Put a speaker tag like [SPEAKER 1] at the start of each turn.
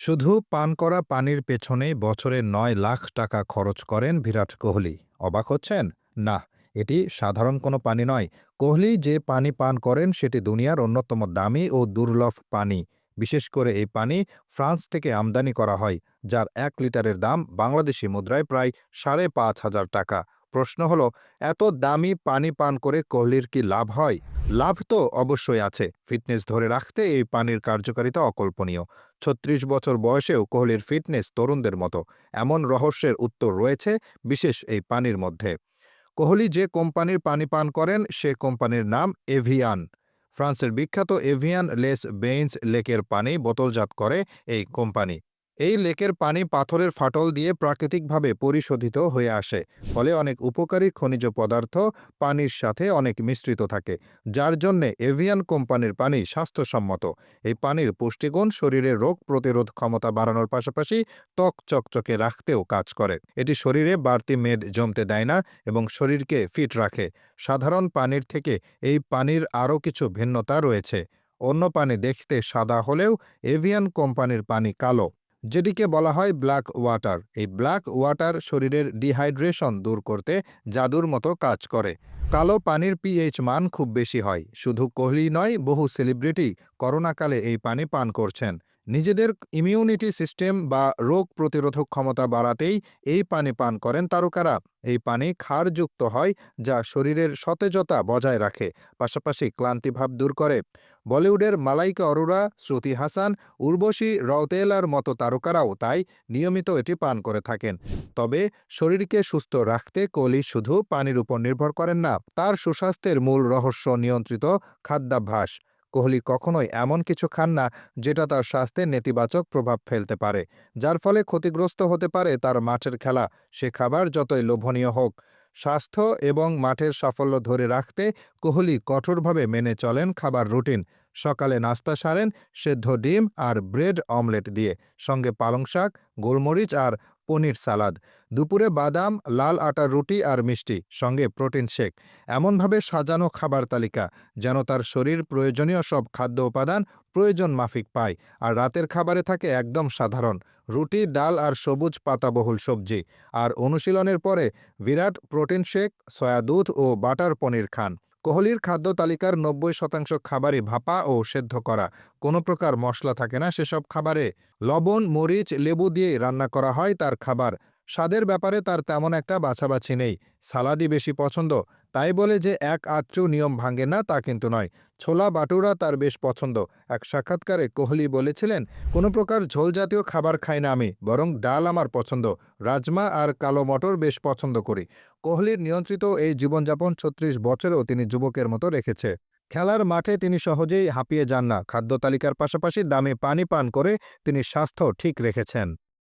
[SPEAKER 1] শুধু পান করা পানির পেছনে বছরে নয় লাখ টাকা খরচ করেন বিরাট কোহলি। অবাক হচ্ছেন? না, এটি সাধারণ কোনো পানি নয়। কোহলি যে পানি পান করেন সেটি দুনিয়ার অন্যতম দামি ও দুর্লভ পানি। বিশেষ করে এই পানি ফ্রান্স থেকে আমদানি করা হয়, যার এক লিটারের দাম বাংলাদেশি মুদ্রায় প্রায় সাড়ে পাঁচ হাজার টাকা। প্রশ্ন হলো, এত দামি পানি পান করে কোহলির কি লাভ হয়? লাভ তো অবশ্যই আছে। ফিটনেস ধরে রাখতে এই পানির কার্যকারিতা অকল্পনীয়। ছত্রিশ বছর বয়সেও কোহলির ফিটনেস তরুণদের মতো। এমন রহস্যের উত্তর রয়েছে বিশেষ এই পানির মধ্যে। কোহলি যে কোম্পানির পানি পান করেন, সে কোম্পানির নাম এভিয়ান। ফ্রান্সের বিখ্যাত এভিয়ান লেস বেইন্স লেকের পানি বোতলজাত করে এই কোম্পানি। এই লেকের পানি পাথরের ফাটল দিয়ে প্রাকৃতিকভাবে পরিশোধিত হয়ে আসে, ফলে অনেক উপকারী খনিজ পদার্থ পানির সাথে অনেক মিশ্রিত থাকে, যার জন্যে এভিয়ান কোম্পানির পানি স্বাস্থ্যসম্মত। এই পানির পুষ্টিগুণ শরীরের রোগ প্রতিরোধ ক্ষমতা বাড়ানোর পাশাপাশি ত্বক চকচকে রাখতেও কাজ করে। এটি শরীরে বাড়তি মেদ জমতে দেয় না এবং শরীরকে ফিট রাখে। সাধারণ পানির থেকে এই পানির আরও কিছু ভিন্নতা রয়েছে। অন্য পানি দেখতে সাদা হলেও এভিয়ান কোম্পানির পানি কালো। যেটিকে বলা হয় ব্ল্যাক ওয়াটার। এই ব্ল্যাক ওয়াটার শরীরের ডিহাইড্রেশন দূর করতে জাদুর মতো কাজ করে। কালো পানির পিএইচ মান খুব বেশি হয়। শুধু কোহলি নয়, বহু সেলিব্রিটি করোনাকালে এই পানি পান করছেন। নিজেদের ইমিউনিটি সিস্টেম বা রোগ প্রতিরোধক ক্ষমতা বাড়াতেই এই পানি পান করেন তারকারা। এই পানি ক্ষারযুক্ত হয়, যা শরীরের সতেজতা বজায় রাখে, পাশাপাশি ক্লান্তিভাব দূর করে। বলিউডের মালাইকা অরোরা, শ্রুতি হাসান, উর্বশী রওতেলার মতো তারকারাও তাই নিয়মিত এটি পান করে থাকেন। তবে শরীরকে সুস্থ রাখতে কোহলি শুধু পানির উপর নির্ভর করেন না, তার সুস্বাস্থ্যের মূল রহস্য নিয়ন্ত্রিত খাদ্যাভ্যাস। কোহলি কখনোই এমন কিছু খান না যেটা তার স্বাস্থ্যে নেতিবাচক প্রভাব ফেলতে পারে, যার ফলে ক্ষতিগ্রস্ত হতে পারে তার মাঠের খেলা। সে খাবার যতই লোভনীয় হোক, স্বাস্থ্য এবং মাঠের সাফল্য ধরে রাখতে কোহলি কঠোরভাবে মেনে চলেন খাবার রুটিন। সকালে নাস্তা সারেন, সেদ্ধ ডিম আর ব্রেড অমলেট দিয়ে, সঙ্গে পালং শাক, গোলমরিচ আর পনির সালাদ, দুপুরে বাদাম, লাল আটার রুটি আর মিষ্টি, সঙ্গে প্রোটিন শেক। এমনভাবে সাজানো খাবার তালিকা, যেন তার শরীর প্রয়োজনীয় সব খাদ্য উপাদান প্রয়োজন মাফিক পায়। আর রাতের খাবারে থাকে একদম সাধারণ, রুটি, ডাল আর সবুজ পাতাবহুল সবজি। আর অনুশীলনের পরে বিরাট প্রোটিন শেক, সয়া দুধ ও বাটার পনির খান। কোহলির খাদ্য তালিকার নব্বই শতাংশ খাবারই ভাপা ও সেদ্ধ করা। কোনো প্রকার মশলা থাকে না সেসব খাবারে। লবণ, মরিচ, লেবু দিয়ে রান্না করা হয় তার খাবার। স্বাদের ব্যাপারে তার তেমন একটা বাছাবাছি নেই। সালাদই বেশি পছন্দ। তাই বলে যে এক আত্রু নিয়ম ভাঙে না, তা কিন্তু নয়। ছোলা বাটুরা তার বেশ পছন্দ। এক সাক্ষাৎকারে কোহলি বলেছিলেন, কোনো প্রকার ঝোল জাতীয় খাবার খাই না আমি, বরং ডাল আমার পছন্দ। রাজমা আর কালো মটর বেশ পছন্দ করি। কোহলির নিয়ন্ত্রিত এই জীবনযাপন ছত্রিশ বছরেও তিনি যুবকের মতো রেখেছে। খেলার মাঠে তিনি সহজেই হাঁপিয়ে যান না। খাদ্য তালিকার পাশাপাশি দামে পানি পান করে তিনি স্বাস্থ্য ঠিক রেখেছেন।